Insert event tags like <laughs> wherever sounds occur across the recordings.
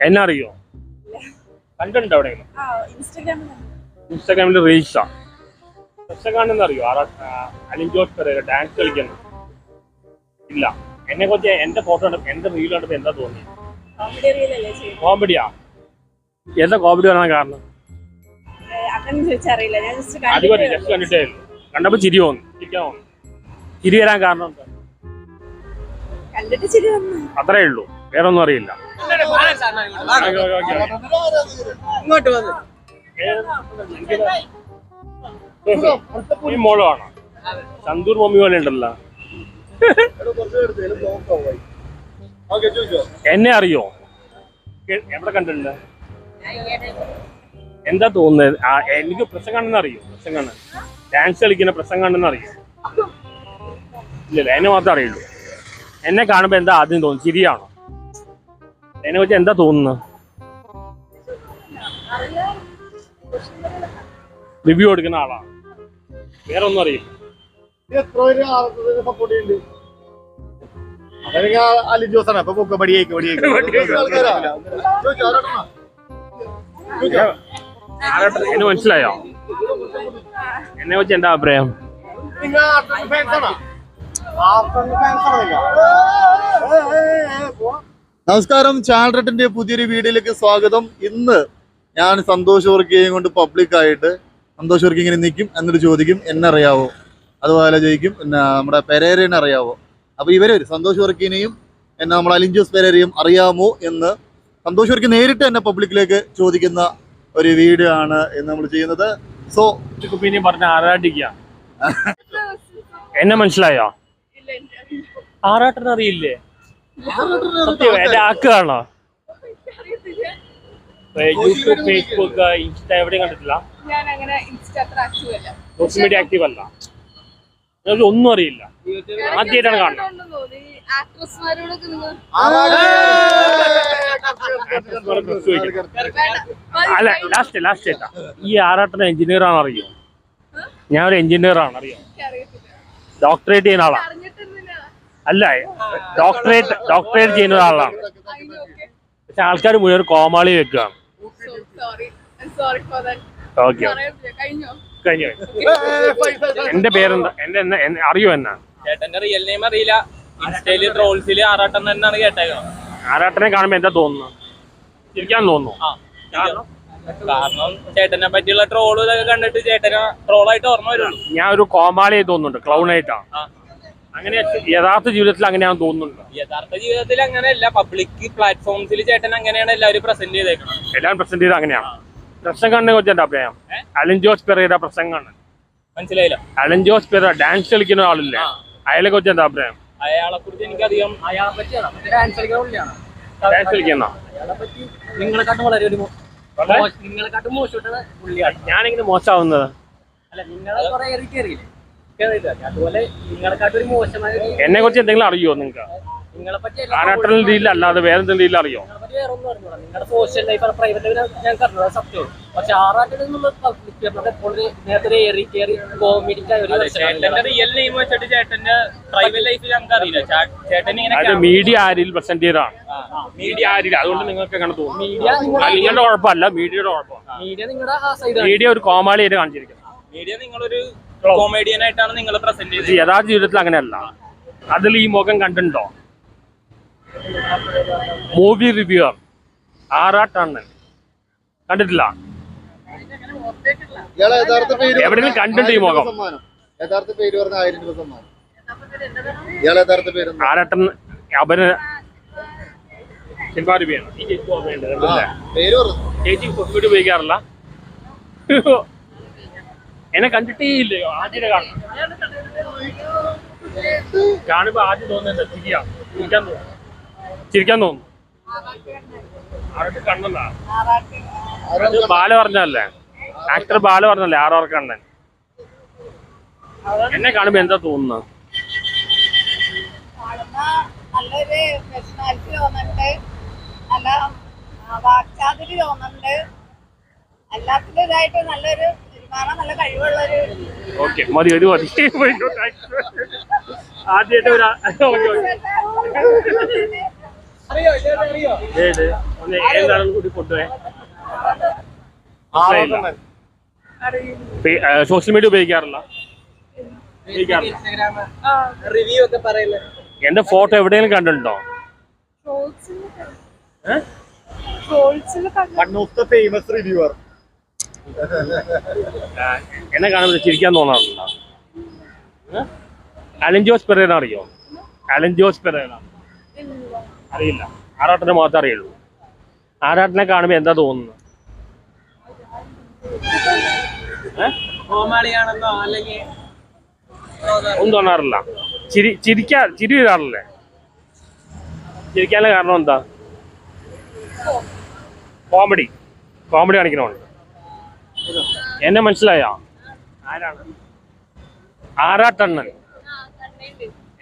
എന്നെ അറിയോ കണ്ടിട്ടുണ്ടോ എവിടെയെങ്കിലും ഇൻസ്റ്റഗ്രാമിൽ റീൽസാ. പ്രശ്നം അറിയോ അലിൻ ജോസ് പെരേര ഡാൻസ് കളിക്കുന്നു ഇല്ല. എന്നെ കുറിച്ച് എന്റെ ഫോട്ടോ കണ്ടപ്പോ എന്റെ റീൽ കണ്ടപ്പോ എന്താ തോന്നി? കോമഡിയാ എന്താ കോമഡി വരാൻ കാരണം? ജസ്റ്റ് കണ്ടിട്ടേ ഉള്ളൂ. കണ്ടപ്പോ ചിരി ചിരിക്കാൻ തോന്നി ചിരി വരാൻ കാരണം എന്താ? വന്നു. അത്രേ ഉള്ളൂ. വേറെ ഒന്നും അറിയില്ല. ഇങ്ങോട്ട് വന്ന് ഈ മോൾ മമ്മി പോലെ ഉണ്ടല്ലോ. എന്നെ അറിയോ? എവിടെ കണ്ടിട്ടുണ്ട്? എന്താ തോന്നുന്നത്? എനിക്ക് പ്രസംഗം കാണുന്ന അറിയോ? പ്രസംഗം കാണാൻ ഡാൻസ് കളിക്കുന്ന പ്രസംഗം കാണുന്ന അറിയോ? ഇല്ലല്ല എന്നെ മാത്രമേ അറിയുള്ളൂ. എന്നെ കാണുമ്പോ എന്താ ആദ്യം തോന്നുന്നു ചിരിയാണോ <laughs> എന്നെ കുറിച്ച് എന്താ തോന്നുന്നത്? റിവ്യൂ കൊടുക്കുന്ന ആളാണ്. വേറെ ഒന്നും അറിയില്ല അലി ജോസാണ്. അപ്പൊ പൊക്ക പടിയേക്ക് പടിയേക്ക്. ആരാട്ട- എന്നെ മനസ്സിലായോ? എന്നെ വെച്ച് എന്താ അഭിപ്രായം? നമസ്കാരം. ചാനറട്ടിന്റെ പുതിയൊരു വീഡിയോയിലേക്ക് സ്വാഗതം. ഇന്ന് ഞാൻ സന്തോഷ് വർക്കിയെയും കൊണ്ട് പബ്ലിക്കായിട്ട് സന്തോഷ് വർക്കി ഇങ്ങനെ നിൽക്കും എന്നിട്ട് ചോദിക്കും എന്നറിയാവോ? അതുപോലെ ചോദിക്കും പിന്നെ നമ്മുടെ പെരേരനെ അറിയാവോ? അപ്പോൾ ഇവരെ സന്തോഷ് വർക്കിനെയും എന്നെ നമ്മുടെ അലിഞ്ചോസ് പെരേരയും അറിയാമോ എന്ന് സന്തോഷ് വർക്കി നേരിട്ട് എന്നെ പബ്ലിക്കിലേക്ക് ചോദിക്കുന്ന ഒരു വീഡിയോ ആണ് ഇന്ന് നമ്മൾ ചെയ്യുന്നത്. സോ പിന്നെ പറഞ്ഞ ആരാട്ടിക്ക <laughs> എന്നെ മനസ്സിലായോ? ആറാട്ടൻ അറിയില്ലേ സത്യം എന്റെ ആക്കുകയാണോ? യൂട്യൂബ് ഫേസ്ബുക്ക് ഇൻസ്റ്റ എവിടെയും കണ്ടിട്ടില്ല? ഞാൻ അങ്ങനെ ഇൻസ്റ്റ അത്ര ആക്റ്റീവ് സോഷ്യൽ മീഡിയ ആക്റ്റീവ് അല്ല. എനിക്ക് ഒന്നും അറിയില്ല. ആദ്യമായിട്ടാണ് കാണുന്നത്. ആക്ട്രസ്മാരോടൊക്കെ നിങ്ങൾ അല്ല ലാസ്റ്റ് ലാസ്റ്റ് ആയിട്ടാ. ഈ ആറാട്ടൻ എഞ്ചിനീയർ ആണ് അറിയോ? ഞാൻ ഒരു എഞ്ചിനീയർ ആണ് അറിയോ? ഡോക്ടറേറ്റ് ചെയ്യുന്ന ആളാണ് അല്ല ഡോക്ടറേറ്റ് ഡോക്ടറേറ്റ് ചെയ്യുന്ന ഒരാളാണ്. പക്ഷെ ആൾക്കാർ മുഴുവൻ കോമാളി വെക്കുകയാണ്. ഓക്കെ കഴിഞ്ഞോ? എന്റെ പേരെന്താ? എന്റെ അറിയോ എന്നാ? ചേട്ടന്റെ റിയൽ നെയിം അറിയില്ല. ഇൻസ്റ്റയിൽ ട്രോൾസിൽ ആറാട്ടൻ തന്നെയാണ് കേട്ടേക്കണം ആറാട്ടനെ കാണുമ്പോ എന്താ തോന്നുന്നു? ചിരിക്കാൻ തോന്നുന്നു. കാരണം? ചേട്ടനെ പറ്റിയുള്ള ട്രോൾ ഇതൊക്കെ കണ്ടിട്ട് ചേട്ടനെ ട്രോളായിട്ട് ഓർമ്മ വരുള്ളൂ. ഞാൻ ഒരു കോമാളിയായി തോന്നുന്നുണ്ട് ക്ലൗൺ ആയിട്ടാ. ആ. അങ്ങനെ യഥാർത്ഥ ജീവിതത്തിൽ അങ്ങനെയാണ് തോന്നുന്നുണ്ട്? യഥാർത്ഥ ജീവിതത്തിൽ അങ്ങനെയല്ല. പബ്ലിക് പ്ലാറ്റ്ഫോംസിൽ ചേട്ടൻ അങ്ങനെയാണ് എല്ലാവരും പ്രസന്റ് ചെയ്തേക്കുന്നത് എല്ലാം പ്രസന്റ് ചെയ്ത് അങ്ങനെയാണ്. പ്രശ്നം കണ്ടെ കുറിച്ച് അഭിപ്രായം? അലൻ ജോസ് പെരയുടെ പ്രസംഗമാണ് മനസ്സിലായില്ല. അലൻ ജോസ് പെര ഡാൻസ് കളിക്കുന്ന ആളില്ലേ. അയാളെ കുറിച്ച് എന്താ അഭിപ്രായം? അയാളെ കുറിച്ച് എനിക്കധികം അയാളെ പറ്റിയാണ്. ഡാൻസ് പുള്ളിയാണ് ഡാൻസ് കളിക്കുന്ന? അയാളെ പറ്റി നിങ്ങളെക്കാട്ടും വളരെ ഒരു നിങ്ങളെക്കാട്ടും മോശമായിട്ടാണ് പുള്ളിയാണ്. ഞാനിങ്ങനെ മോശമാവുന്നത്. അല്ല നിങ്ങളെ കുറെ ഏറി കയറിയില്ലേ എന്നെ കുറിച്ച് എന്തെങ്കിലും അറിയോ നിങ്ങൾക്ക് എല്ലാ രീതിയിൽ അല്ലാതെ വേറെ എന്തെങ്കിലും രീതിയിൽ അറിയോ സോഷ്യൽ ലൈഫ് പ്രൈവറ്റ് ലൈഫ് ഞാൻ സത്യമാണ്. പക്ഷെ ആറാട്ടിൽ നേരത്തെ ഏറി കയറി കോമഡിക്കായ മീഡിയ ആരിൽ പ്രസന്റ് ചെയ്തതാണ്. മീഡിയ ആരിൽ. അതുകൊണ്ട് നിങ്ങൾക്ക് അങ്ങനെ തോന്നുന്നു മീഡിയ നിങ്ങളുടെ കുഴപ്പമല്ല മീഡിയയുടെ കുഴപ്പമാണ് മീഡിയ നിങ്ങളുടെ മീഡിയ ഒരു കോമാളിയായിട്ട് കാണിച്ചിരിക്കുന്നത്. മീഡിയ നിങ്ങളൊരു കോമഡിയൻ ആയിട്ടാണ് നിങ്ങൾ പ്രസന്റ് ചെയ്തത്. യഥാർത്ഥ ജീവിതത്തിൽ അങ്ങനെയല്ല. അതിൽ ഈ മുഖം കണ്ടിട്ടുണ്ടോ? മൂവി റിവ്യൂർ ആറാട്ടാണ്. കണ്ടിട്ടില്ല? ഇയാളെ യഥാർത്ഥ പേര് എവിടെയെങ്കിലും കണ്ടിട്ടുണ്ട് ഈ മുഖം? യഥാർത്ഥ പേര് പറഞ്ഞ ആയിരം രൂപ സമ്മാനം. ഇയാളെ യഥാർത്ഥ പേര് അവന് ശില്പാരൂപിയാണ് ഈ ചേച്ചി ഓർമ്മയുണ്ട് ചേച്ചി വീട് ഉപയോഗിക്കാറില്ല. എന്നെ കണ്ടിട്ടേ ഇല്ലയോ? ആദ്യം കാണണം കാണുമ്പോ ആദ്യം തോന്നുന്നത് ചിരിയാ. ചിരിക്കാൻ തോന്നുന്നു. ചിരിക്കാൻ തോന്നുന്നു. അത് ബാല പറഞ്ഞല്ലേ ആക്ടർ ബാല പറഞ്ഞല്ലേ ആറാർ കണ്ണൻ. എന്നെ കാണുമ്പോ എന്താ തോന്നുന്നത് ഇതായിട്ട് നല്ലൊരു ഓക്കെ മതി ഒരു മതി. ആദ്യമായിട്ട് ഒരു ഒന്ന് ഏതാണ് കൂടി കൊണ്ടുപോയി. സോഷ്യൽ മീഡിയ ഉപയോഗിക്കാറില്ല. ഉപയോഗിക്കാറില്ല. റിവ്യൂ ഒക്കെ പറയുന്നത് എന്റെ ഫോട്ടോ എവിടെയെങ്കിലും കണ്ടിട്ടുണ്ടോ? ഏ? One of the famous reviewer എന്നെ കാണുമ്പോൾ ചിരിക്കാൻ തോന്നാറുണ്ടോ? അലൻ ജോസ് പെരേന അറിയോ? അലൻ ജോസ് പെരേന അറിയില്ല. ആറാട്ടനെ മാത്രമേ അറിയുള്ളൂ. ആറാട്ടനെ കാണുമ്പോൾ എന്താ തോന്നുന്നത്? ഒന്നും തോന്നാറില്ല. ചിരി ചിരിക്കാ ചിരി വരാറില്ലേ? ചിരിക്കാനുള്ള കാരണം എന്താ? കോമഡി. കോമഡി കാണിക്കണമുണ്ട് എന്നെ മനസ്സിലായോ? ആരാണ്? ആറാട്ടണ്ണൻ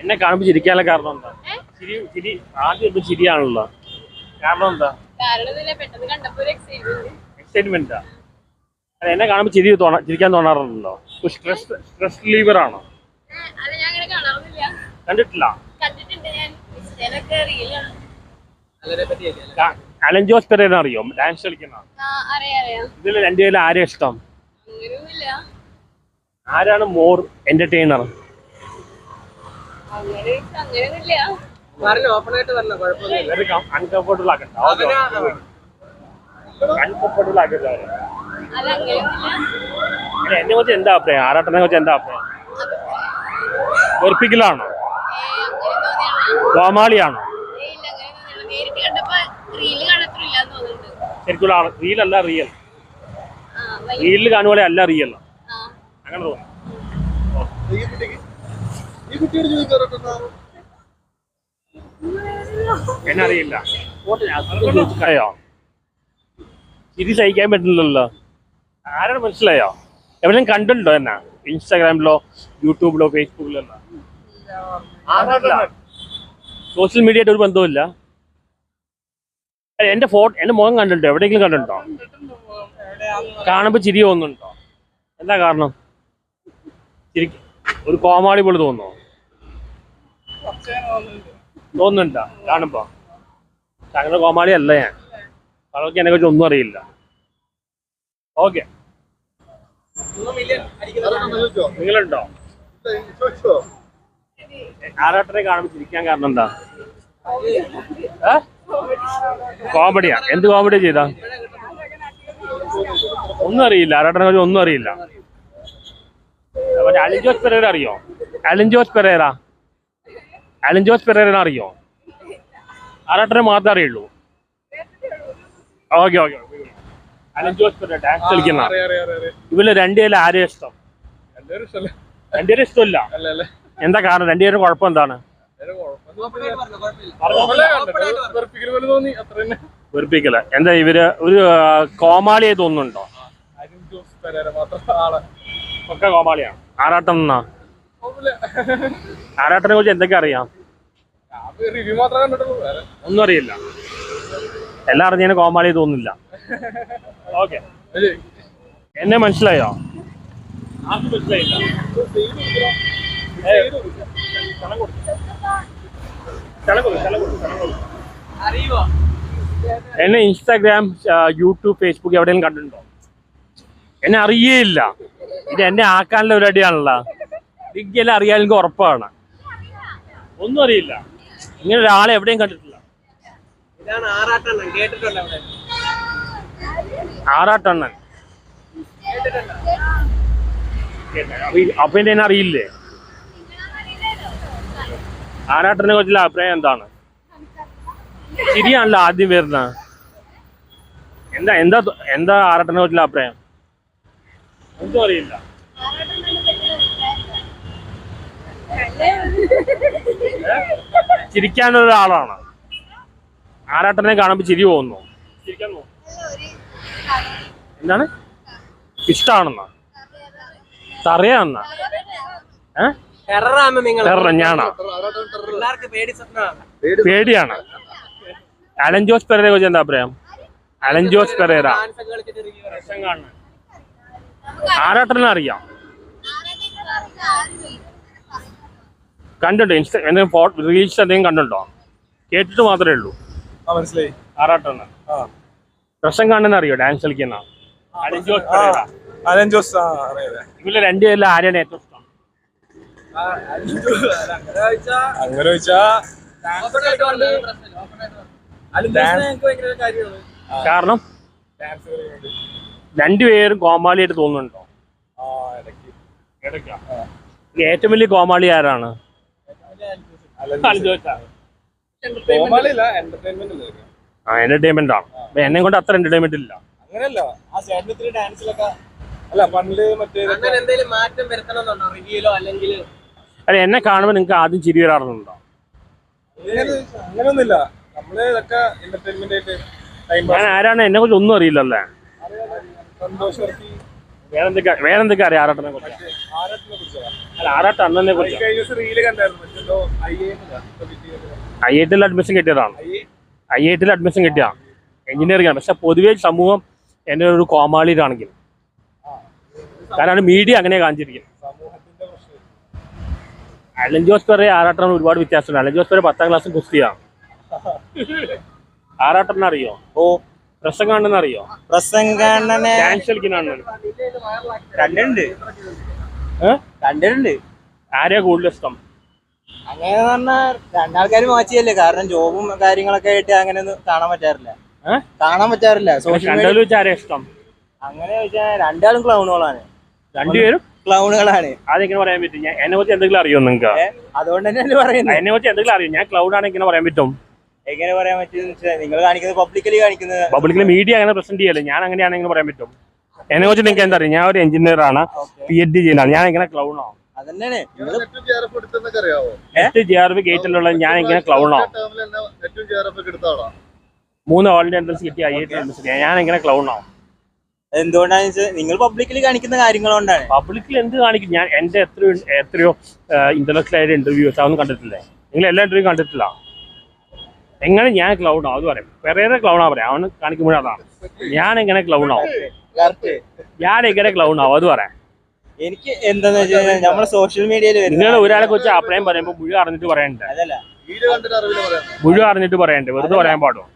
എന്നെ കാണുമ്പോൾ ചിരിക്കാനുള്ള കാരണം എന്താ? ചിരി ചിരി ആദ്യം ചിരിയാണല്ലോ. കാരണം എന്താ? പെട്ടെന്ന് കണ്ടപ്പോ ഒരു എക്സൈറ്റ്മെന്റ് അല്ല എന്നെ കാണുമ്പോൾ ചിരി തോന്നാ ചിരിക്കാൻ തോന്നാറുണ്ടല്ലോ. സ്ട്രെസ് സ്ട്രെസ് ലീവർ ആണോ? അല്ല ഞാൻ അങ്ങനെ കാണാറൊന്നുമില്ല. കണ്ടിട്ടില്ല. കണ്ടിട്ടുണ്ട് ഞാൻ. അലൻ ജോസ് പെരേന അറിയോ? ഡാൻസ് കളിക്കുന്ന. ഇതിൽ രണ്ടുപേരും ആരെ ഇഷ്ടം? ആരാണ് മോർ എന്റർടൈനർ അൺകംഫർട്ടബിൾ ആക്കണ്ട. അൺകംഫർട്ടബിൾ ആക്കണ്ട എന്നെ കുറിച്ച് എന്താ അഭിപ്രായം? ആറാട്ടനെ കുറിച്ച് എന്താ അഭിപ്രായം? വെറുപ്പിക്കലാണോ? ഏ, അങ്ങനെ തോന്നിയാണോ കോമാളിയാണോ ഏ, ഇല്ല അങ്ങനെ തോന്നിയാണോ നേരിട്ട് കണ്ടപ്പോ റീൽ കാണത്തില്ല തോന്നുന്നുണ്ട് ശരിക്കും റിയൽ അല്ല റിയൽ റീലിൽ കാണുപോലെ അല്ല റിയൽ ആ. അങ്ങനെ തോന്നി ഈ കുട്ടിക്ക്? ഈ കുട്ടിയോട് ചോദിക്കാറുണ്ടോ? എന്നെ അറിയില്ല അയ്യോ ചിരി സഹിക്കാൻ പറ്റില്ലല്ലോ ആരാണ് മനസ്സിലായോ? എവിടെയും കണ്ടിട്ടുണ്ടോ എന്നാ? ഇൻസ്റ്റാഗ്രാമിലോ യൂട്യൂബിലോ ഫേസ്ബുക്കിലോ സോഷ്യൽ മീഡിയ ആയിട്ട് ഒരു ബന്ധവുമില്ല. എന്റെ ഫോട്ടോ എന്റെ മുഖം കണ്ടിട്ടോ എവിടെയെങ്കിലും കണ്ടിട്ടുണ്ടോ? കാണുമ്പോ ചിരി തോന്നുന്നുണ്ടോ? എന്താ കാരണം? ഒരു കോമാളി പോലെ തോന്നുന്നു? തോന്നുന്നുണ്ടോ? കാണുമ്പോ? അങ്ങനെ കോമാളി അല്ല ഞാൻ. അവർക്ക് എന്നെ കുറിച്ച് ഒന്നും അറിയില്ല. ഓക്കെ. നിങ്ങളുണ്ടോ? ചോദിച്ചോ കാണുമ്പോ ചിരിക്കാൻ കാരണം എന്താ? ഏ? കോമഡിയാ. എന്ത് കോമഡിയാ ചെയ്ത? ഒന്നും അറിയില്ല. ആരാട്ടനെ കുറിച്ച് ഒന്നും അറിയില്ല. മറ്റേ അലിൻ ജോസ് പെരേര അറിയോ? അലിൻ ജോസ് പെരേര. അലിൻ ജോസ് പെരേര അറിയോ? ആരാട്ടനെ മാത്രമേ അറിയുള്ളൂ. Okay okay Alin Jose Perera dance കളിക്കുന്ന ഇവർ രണ്ടുപേരും ആരെയും ഇഷ്ടം? രണ്ടുപേരും ഇഷ്ടമില്ല. എന്താ കാരണം? രണ്ടുപേരും കുഴപ്പം എന്താണ്? വെറുപ്പിക്കല എന്താ ഇവർ ഒരു കോമാളിയെ കോമാളിയായി തോന്നുന്നുണ്ടോ? ഒക്കെ കോമാളിയാണ് ആറാട്ടം എന്നാ ആറാട്ടനെ കുറിച്ച് എന്തൊക്കെ അറിയാം? ഒന്നും അറിയില്ല. എല്ലാം അറിഞ്ഞതിന് കോമാളി തോന്നുന്നില്ല. ഓക്കെ. എന്നെ മനസ്സിലായോ? ആർക്കും മനസ്സിലായില്ല. എന്നെ ഇൻസ്റ്റാഗ്രാം യൂട്യൂബ് ഫേസ്ബുക്ക് എവിടെയെങ്കിലും കണ്ടിട്ടുണ്ടോ? എന്നെ അറിയേയില്ല. ഇത് എന്നെ ആക്കാനുള്ള പരിപാടിയാണല്ലോ അറിയാൻ എനിക്ക് ഉറപ്പാണ്. ഒന്നും അറിയില്ല. ഇങ്ങനെ ഒരാളെ എവിടെയും കണ്ടിട്ടില്ല. ആറാട്ടണ്ണൻ. അപ്പൊ എന്നെ അറിയില്ലേ? ആറാട്ടനെ കുറിച്ചുള്ള അഭിപ്രായം എന്താണ്? ശരിയാണല്ലോ ആദ്യം വരുന്ന എന്താ എന്താ എന്താ ആരാട്ടനെ കുറിച്ചുള്ള അഭിപ്രായം? ഒന്നും അറിയില്ല. ചിരിക്കാനൊരാളാണ് ആരാട്ടനെ കാണുമ്പോ കാണുമ്പോൾ ചിരി പോകുന്നു. ചിരിക്കാൻ എന്താണ്? ഇഷ്ടാണെന്ന. തറയാന്നാ ഏ? ടെററാണ് ഞാനാ പേടിയാണ്. അലൻ ജോസ് പെരേരെ കുറിച്ച് എന്താ അഭിപ്രായം? അലൻ ജോസ് പെരേര. ഡാൻസ് കളിച്ചിട്ട് റിവ്യൂ ആറാട്ടനെ അറിയാം. കണ്ടിട്ടോ ഇൻസ്റ്റ എന്തെങ്കിലും ഫോട്ടോ റീൽസ് എന്തെങ്കിലും കണ്ടുണ്ടോ കേട്ടിട്ട് മാത്രമേ ഉള്ളൂ. ആ മനസ്സിലായി. ആറാട്ടെണ്ണ ആ. പ്രശ്നം കാണുന്ന അറിയോ? ഡാൻസ് കളിക്കുന്ന. അലൻ ജോസ്. അലൻ ഇവർ രണ്ടുപേരിൽ ആരെയാണ് ഏറ്റവും അങ്ങനെ ചോദിച്ചാ കാരണം രണ്ടുപേരും കോമാളിയായിട്ട് തോന്നുന്നുണ്ടോ? ആ ഇടയ്ക്ക്. ഇടയ്ക്കാ. ഈ ഏറ്റവും വലിയ കോമാളി ആരാണ്? എന്റർടൈൻമെന്റ് ആ എന്റർടൈൻമെന്റ് ആണ്. എന്നെ കൊണ്ട് അത്ര എന്റർടൈൻമെന്റ് ഇല്ല. അങ്ങനെയല്ല ആ ചേട്ടന് ഡാൻസിലൊക്കെ അല്ല പണ്ട് മറ്റേ മാറ്റം വരുത്തണമെന്നുണ്ടോ? റിവ്യൂലോ അല്ലെങ്കിൽ അല്ല എന്നെ കാണുമ്പോൾ നിങ്ങൾക്ക് ആദ്യം ചിരി വരാറുണ്ടോ? അങ്ങനെ അങ്ങനെയൊന്നുമില്ല നമ്മൾ ഇതൊക്കെ എന്റർടൈൻമെന്റ് ആയിട്ട് ഞാൻ ആരാണ് എന്നെ കുറിച്ച് ഒന്നും അറിയില്ലല്ലേ? വേറെന്തൊക്കെ വേറെന്തൊക്കെ അറിയാം ആറാട്ടനെ കുറിച്ച്? അല്ല ആറാട്ട് അണ്ണനെ കുറിച്ച്? ഐ ഐ ടിയിൽ അഡ്മിഷൻ കിട്ടിയതാണ്. ഐ ഐ ടിയിൽ അഡ്മിഷൻ കിട്ടിയ? എഞ്ചിനീയറിംഗ് ആണ്. പക്ഷെ പൊതുവേ സമൂഹം എന്നെ ഒരു കോമാളിയിലാണെങ്കിൽ. കാരണം മീഡിയ അങ്ങനെ കാണിച്ചിരിക്കുന്നത്. അലൻ ജോസ് പെരെ ആറാട്ടനും ഒരുപാട് വ്യത്യാസമുണ്ട്. അലൻ ജോസ് പെരെ പത്താം ക്ലാസ് കുസ്തിയാണ് ആറാട്ടനെ അറിയോ? ഓ. പ്രസം കാണുന്ന അറിയോ പ്രസംഗണ്ണനെ ഡാൻസ് കളിക്കുന്ന കണ്ടിട്ടുണ്ട് കണ്ടിട്ടുണ്ട് ആരെയാ കൂടുതൽ ഇഷ്ടം? അങ്ങനെ പറഞ്ഞാൽ രണ്ടാൾക്കാർ മാച്ചിയല്ലേ. കാരണം ജോബും കാര്യങ്ങളൊക്കെ ആയിട്ട് അങ്ങനെ ഒന്നും കാണാൻ പറ്റാറില്ല. കാണാൻ പറ്റാറില്ല. സോഷ്യൽ മീഡിയ ഇഷ്ടം? അങ്ങനെ ചോദിച്ചാൽ രണ്ടാളും ക്ലൗണുകളാണ് രണ്ടുപേരും? ക്ലൗണുകളാണ്. അതെങ്ങനെ പറയാൻ പറ്റും? ഞാൻ എന്നെ കുറിച്ച് എന്തെങ്കിലും അറിയോ നിങ്ങൾക്ക് അതുകൊണ്ട് തന്നെ പറയുന്നത് എന്നെ കുറിച്ച് എന്തെങ്കിലും അറിയോ? ഞാൻ ക്ലൗഡ് ആണ് ഇങ്ങനെ പറയാൻ പറ്റും. എങ്ങനെ പറയാൻ പറ്റും നിങ്ങൾ കാണിക്കുന്നത് പബ്ലിക്കലി കാണിക്കുന്നത്. പബ്ലിക്കലി മീഡിയ അങ്ങനെ പ്രസന്റ് ചെയ്യല്ലേ? ഞാൻ അങ്ങനെയാണെങ്കിൽ പറയാൻ പറ്റും. എന്നെ കുറിച്ച് നിങ്ങൾക്ക് എന്താ അറിയാം? ഞാൻ ഒരു എഞ്ചിനീയർ ആണ്. പി എച്ച് ഡി ചെയ്യുന്നതാണ്. ഞാൻ ഇങ്ങനെ ക്ലൗണോ നെറ്റും ജി ആർ ബി ഗേറ്റിലുള്ള ഞാൻ ഇങ്ങനെ ക്ലൗണോ മൂന്ന് ഓൾഡ് എൻട്രൻസ് കിട്ടിയ ഐ ഐ ടി എൻട്രൻസ് ഞാൻ ഇങ്ങനെ ക്ലൗൺ എന്തുകൊണ്ടാന്ന് വെച്ചാൽ നിങ്ങൾ പബ്ലിക്കിൽ കാണിക്കുന്ന കാര്യങ്ങൾ കൊണ്ടാണ്. പബ്ലിക്കിൽ എന്ത് കാണിക്കും? ഞാൻ എന്റെ എത്രയോ എത്രയോ ഇന്റലക്ച്വൽ ആയിട്ട് ഇന്റർവ്യൂസ് അതൊന്നും കണ്ടിട്ടില്ലേ. നിങ്ങൾ എല്ലാ ഇന്റർവ്യൂ കണ്ടിട്ടില്ല. എങ്ങനെ ഞാൻ ക്ലൗഡ് ആവും? അത് പറയാം. പെരേറെ ക്ലൗഡ് ആവും? പറയാം. അവന് കാണിക്കുമ്പോഴാണ് ഞാൻ എങ്ങനെ ക്ലൗഡ് ആവും? കറക്റ്റ് ഞാൻ എങ്ങനെ ക്ലൗഡാവും ആവും? അത് പറയാം. എനിക്ക് എന്താന്ന് വെച്ചാൽ നമ്മുടെ സോഷ്യൽ മീഡിയയിൽ നിങ്ങൾ ഒരാളെ കുറിച്ച് അഭിപ്രായം പറയുമ്പോൾ മുഴുവൻ അറിഞ്ഞിട്ട് പറയണ്ടേ? മുഴുവൻ അറിഞ്ഞിട്ട് പറയണ്ടേ? വെറുതെ പറയാൻ പാടും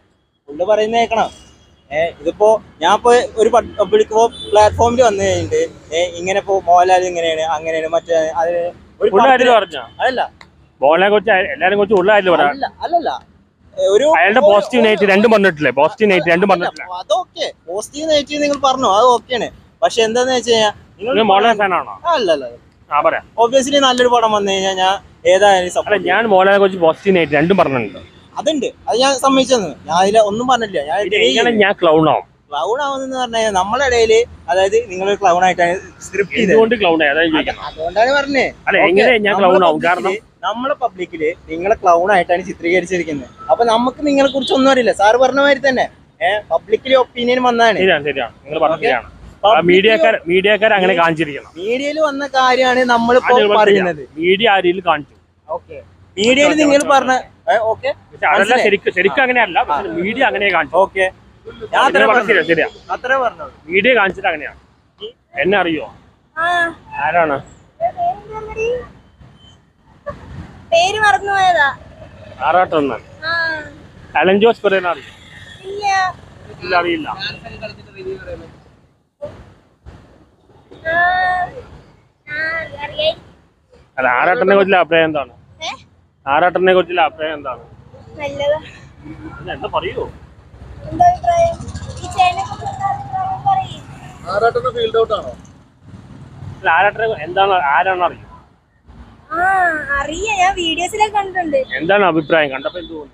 പറയുന്നേക്കണം. കേൾക്കണം ഏ ഇതിപ്പോ ഞാൻ ഇപ്പൊ ഒരു പബ്ലിക് പ്ലാറ്റ്ഫോമിൽ വന്നു കഴിഞ്ഞിട്ട് ഏഹ് ഇങ്ങനെ ഇപ്പോ മോഹൻലാൽ ഇങ്ങനെയാണ് അങ്ങനെയാണ് മറ്റേ അത് ഒരു പറഞ്ഞ? അതല്ല ബോളിനെ കുറിച്ച് എല്ലാരും കുറിച്ച് ഉള്ള കാര്യം പറയാം അല്ല അല്ലല്ല. ഏ, ഒരു അയാളുടെ പോസിറ്റീവ് നെഗറ്റീവ് രണ്ടും പറഞ്ഞിട്ടില്ലേ? പോസിറ്റീവ് നെഗറ്റീവ് രണ്ടും പറഞ്ഞിട്ടില്ല? അതൊക്കെ പോസിറ്റീവ് നെഗറ്റീവ് നിങ്ങൾ പറഞ്ഞു അത് ഓക്കെയാണ് പക്ഷെ എന്താന്ന് വെച്ച് കഴിഞ്ഞാൽ നിങ്ങൾ മോഹൻലാൽ ഫാനാണോ അല്ല അല്ല. ആ പറയാം. ഒബ്വിയസ്ലി നല്ലൊരു പടം വന്നു കഴിഞ്ഞാൽ ഞാൻ ഏതായാലും. ഞാൻ മോഹൻലാലിനെ കുറിച്ച് പോസിറ്റീവ് നെഗറ്റീവ് രണ്ടും പറഞ്ഞിട്ടുണ്ട്. അതുണ്ട്. അത് ഞാൻ സമ്മതിച്ചെന്ന് ഞാൻ അതിൽ ഒന്നും പറഞ്ഞില്ല ഞാൻ ഞാൻ ക്ലൗൺ ആവും. ക്ലൗൺ ആവുന്നെന്ന് പറഞ്ഞാൽ നമ്മളെ ഇടയിൽ അതായത് നിങ്ങൾ ക്ലൗൺ ആയിട്ടാണ് സ്ക്രിപ്റ്റ് ക്ലൗൺ അതുകൊണ്ടാണ് പറഞ്ഞേ. എങ്ങനെ ഞാൻ ക്ലൗൺ ആവും? കാരണം നമ്മളെ പബ്ലിക്കിൽ നിങ്ങളെ ക്ലൗൺ ആയിട്ടാണ് ചിത്രീകരിച്ചിരിക്കുന്നത്. അപ്പൊ നമുക്ക് നിങ്ങളെ കുറിച്ച് ഒന്നും അറിയില്ല. സാറ് പറഞ്ഞ മാതിരി തന്നെ. ഏഹ് പബ്ലിക്കിലെ ഒപ്പീനിയൻ വന്നാണ് ശരിയാണ് ശരിയാണ്. നിങ്ങൾ മീഡിയക്കാർ അങ്ങനെ കാണിച്ചിരിക്കണം. മീഡിയയിൽ വന്ന കാര്യമാണ് നമ്മളിപ്പോ പറയുന്നത്. മീഡിയ ആരെയും കാണിച്ചു. ഓക്കെ. മീഡിയയിൽ നിങ്ങൾ പറഞ്ഞ ഓക്കെ. അതല്ല. ശരിക്കും ശരിക്കും അങ്ങനെയല്ല പക്ഷെ മീഡിയ അങ്ങനെ കാണിച്ചു ഓക്കെ. ഞാൻ അത്ര നിങ്ങൾ ശരിയാ ശരിയാ. അത്രേ പറഞ്ഞത്. മീഡിയ കാണിച്ചിട്ട് അങ്ങനെയാണ്. എന്നെ അറിയോ? ആരാണ്? പേര് അലൻ ജോസ് പെരേന അറിയോ? ഇല്ല. ഇല്ല അറിയില്ല. അല്ല ആറാട്ടനെ കുറിച്ചുള്ള അഭിപ്രായം എന്താണ്? ആറാട്ടനെ കുറിച്ചുള്ള അഭിപ്രായം എന്താണ്? നല്ലതാ. എന്താ പറയൂ. ഫീൽഡ് ഔട്ട് ആണോ? അല്ല ആറാട്ടനെ എന്താണ് ആരാണ് അറിയോ. ആ അറിയാം. ഞാൻ വീഡിയോസിലൊക്കെ കണ്ടിട്ടുണ്ട്. എന്താണ് അഭിപ്രായം? കണ്ടപ്പോ എന്ത് തോന്നി?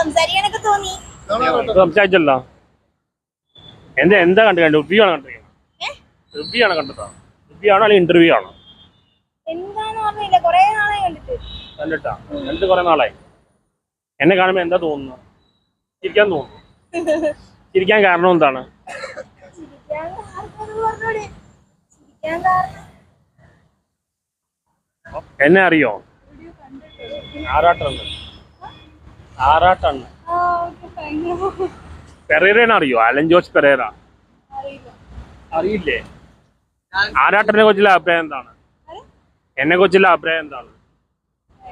സംസാരിക്കാനൊക്കെ തോന്നി. സംസാരിച്ചല്ലോ എന്താ എന്താ കണ്ടു കണ്ടു റിവ്യൂ ആണ് കണ്ടത്? റിവ്യൂ ആണ് കണ്ടത്? റിവ്യൂ ആണോ അല്ലെങ്കിൽ ഇന്റർവ്യൂ ആണോ? എന്താന്ന് പറഞ്ഞില്ല. കൊറേ കണ്ടിട്ട്. കണ്ടിട്ടാ കുറെ നാളായി. എന്നെ കാണുമ്പോ എന്താ തോന്നുന്നു? ചിരിക്കാൻ തോന്നുന്നു. ചിരിക്കാൻ കാരണം എന്താണ്? എന്നെ അറിയോ? ആറാട്ടണ്ണൻ. ആറാട്ടണ് പെരേരനെ അറിയോ? അലൻ ജോസ് പെരേര അറിയില്ലേ. ആരാട്ടനെ കുറിച്ചുള്ള അഭിപ്രായം എന്താണ്? എന്നെ കുറിച്ചുള്ള അഭിപ്രായം എന്താണ്?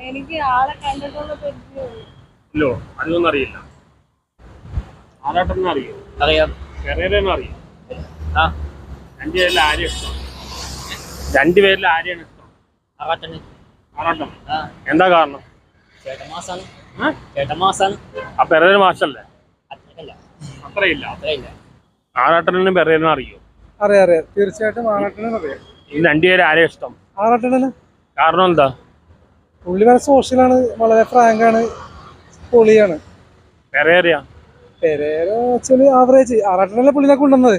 എനിക്ക് ആളെ കണ്ടിട്ടുള്ള പരിചയമുള്ളൂ ഇല്ലോ അതൊന്നും അറിയില്ല. ആരാട്ടൊന്നും അറിയോ അറിയാം. പെരേരനും അറിയോ ആ. രണ്ടുപേരിൽ ആരെയും ഇഷ്ടം? രണ്ടുപേരിൽ ആരെയാണ് ഇഷ്ടം? ആറാട്ടന്. ആറാട്ടം ആ. എന്താ കാരണം? ചേട്ടൻ മാസാണ്. ഏ? ചേട്ടൻ മാസാണ്. ആ പെരേര മാഷല്ലേ? അത്രയല്ല. അത്രയില്ല. അത്രയില്ല. ആറാട്ടനും പെരേരനും അറിയോ? അറിയാം അറിയാം. തീർച്ചയായിട്ടും ആറാട്ടനെ അറിയാം. ഈ രണ്ടുപേരും ആരെയും ഇഷ്ടം? ആറാട്ടനെ കാരണം എന്താ? പുള്ളി വളരെ സോഷ്യലാണ് വളരെ ഫ്രാങ്ക് ആണ് പൊളിയാണ്. പെരേര വെച്ചാൽ ആവറേജ് ആറാട്ടനല്ലേ പുള്ളിനെ കൊണ്ടുവന്നത്?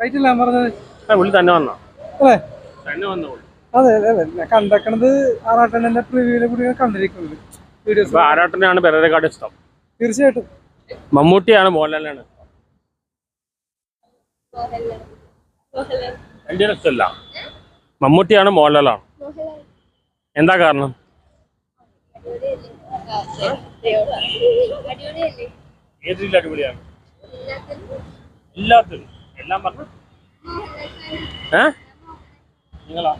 റൈറ്റ് അല്ല ഞാൻ പറഞ്ഞത്? പുള്ളി തന്നെ വന്ന? അല്ലേ? തന്നെ വന്നോ അതെ അതെ അതെ. ഞാൻ കണ്ടേക്കണത് ആറാട്ടനെ പ്രിവ്യൂവിനെ കൂടി ഞാൻ കണ്ടിരിക്കുന്നത് വീഡിയോസ് പെരേരക്കാട് ഇഷ്ടം. തീർച്ചയായിട്ടും. മമ്മൂട്ടിയാണ് മോഹൻലാലാണ് രണ്ടുപേരും ഇഷ്ടമല്ല. മമ്മൂട്ടിയാണ് മോഹൻലാലാണ്. എന്താ കാരണം? ഏത് രീതിയിൽ അടിപൊളിയാണ്? എല്ലാത്തിനും. എല്ലാം പറഞ്ഞു. മോഹൻലാൽ ഏ? നിങ്ങളാ?